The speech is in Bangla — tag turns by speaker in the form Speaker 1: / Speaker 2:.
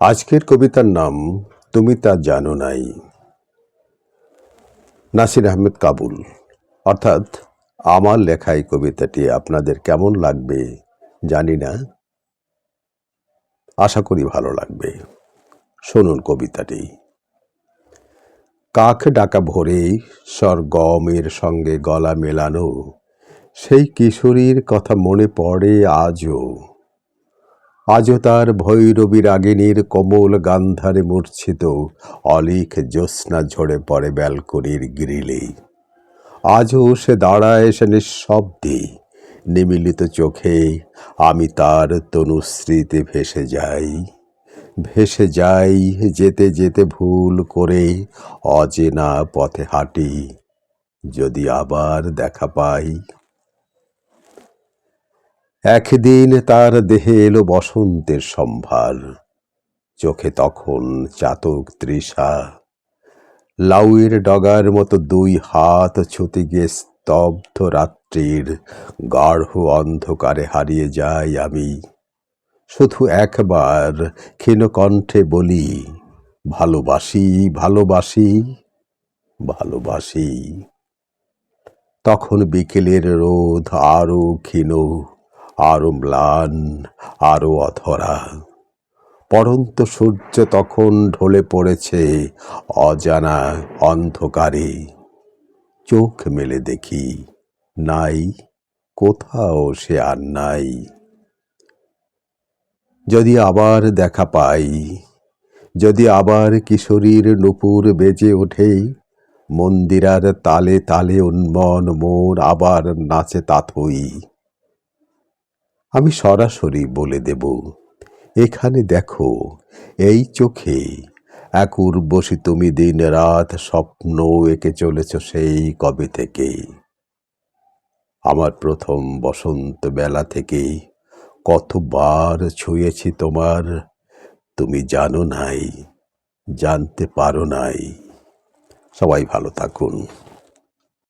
Speaker 1: আজকের কবিতার নাম, তুমি তা জানো নাই। নাসির আহমেদ কাবুল। অর্থাৎ আমার লেখা এই কবিতাটি আপনাদের কেমন লাগবে জানি না। আশা করি ভালো লাগবে। শুনুন কবিতাটি। কাক ডাকা ভোরে স্বর গমের সঙ্গে গলা মেলানো, সেই কিশোরীর কথা মনে পড়ে আজও। আজও তার ভৈরবী রাগিনীর কোমল গান্ধারে মূর্ছিত অলিক জ্যোৎস্না ঝরে পড়ে ব্যালকনির গ্রিলে। আজও সে দাঁড়ায় সে নিঃশব্দে, নিমিলিত চোখে আমি তার তনুশ্রীতে ভেসে যাই। ভেসে যাই যেতে যেতে ভুল করে অচেনা পথে হাঁটি, যদি আবার দেখা পাই একদিন তার দেহে এলো বসন্তের সম্ভার। চোখে তখন চাতক তৃষা। লাউয়ের ডগার মতো দুই হাত ছুতে গিয়ে স্তব্ধ রাত্রির গাঢ় অন্ধকারে হারিয়ে যাই আমি। শুধু একবার ক্ষীণ কণ্ঠে বলি, ভালোবাসি ভালোবাসি ভালোবাসি। তখন বিকেলের রোদ আরও ক্ষীণ। আরও ম্লান, আরও অধরা। পড়ন্ত সূর্য তখন ঢলে পড়েছে অজানা অন্ধকারে। চোখ মেলে দেখি নাই, কোথাও সে আর নাই। যদি আবার দেখা পাই, যদি আবার কিশোরীর নুপুর বেজে ওঠে, মন্দিরার তালে তালে উন্মন মন আবার নাচে তাথই আমি সরাসরি বলে দেব, এখানে দেখো, এই চোখে এক উর্বশী তুমি দিন রাত স্বপ্ন এঁকে চলেছ সেই কবে থেকে? আমার প্রথম বসন্ত বেলা থেকে কতবার ছুঁয়েছি তোমার, তুমি জানো নাই, জানতে পারো নাই। সবাই ভালো থাকুন।